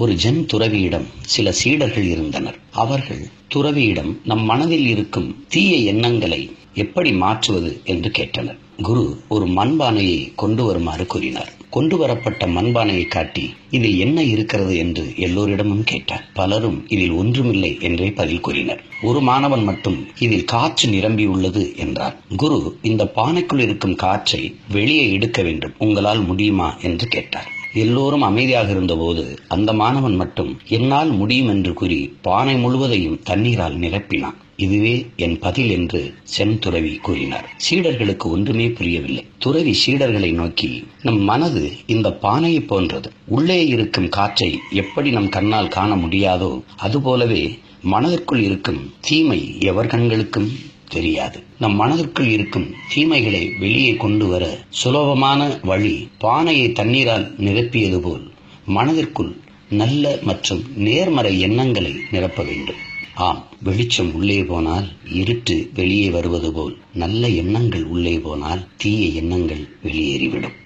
ஒரு ஜென் துறவியிடம் சில சீடர்கள் இருந்தனர். அவர்கள் துறவியிடம் நம் மனதில் இருக்கும் தீய எண்ணங்களை எப்படி மாற்றுவது? என்று கேட்டனர். குரு ஒரு மண்பானையை கொண்டு வருமாறு கூறினார். கொண்டு வரப்பட்ட மண்பானையை காட்டி இதில் என்ன இருக்கிறது? என்று எல்லோரிடமும் கேட்டார். பலரும் இதில் ஒன்றுமில்லை என்றே பதில் கூறினர். ஒரு மாணவன் மட்டும் இதில் காற்று நிரம்பியுள்ளது என்றார். குரு இந்த பானைக்குள் இருக்கும் காற்றை வெளியே எடுக்க வேண்டும். உங்களால் முடியுமா? என்று கேட்டார். எல்லோரும் அமைதியாக இருந்தபோது அந்த மாணவன் மட்டும் என்னால் முடியும் என்று கூறி பானை முழுவதையும் தண்ணீரால் நிரப்பினான். இதுவே என் பதில் என்று சென் துறவி கூறினார். சீடர்களுக்கு ஒன்றுமே புரியவில்லை. துறவி சீடர்களை நோக்கி நம் மனது இந்த பானையை போன்றது. உள்ளே இருக்கும் காற்றை எப்படி நம் கண்ணால் காண முடியாதோ அதுபோலவே மனதிற்குள் இருக்கும் தீமை எவர் கண்களுக்கும்? தெரியாது. நம் மனதிற்குள் இருக்கும் தீமைகளை வெளியே கொண்டு வர சுலபமான வழி பானையை தண்ணீரால் நிரப்பியது போல் மனதிற்குள் நல்ல மற்றும் நேர்மறை எண்ணங்களை நிரப்ப வேண்டும். ஆம் வெளிச்சம் உள்ளே போனால் இருட்டு வெளியே வருவது போல் நல்ல எண்ணங்கள் உள்ளே போனால் தீய எண்ணங்கள் வெளியேறிவிடும்.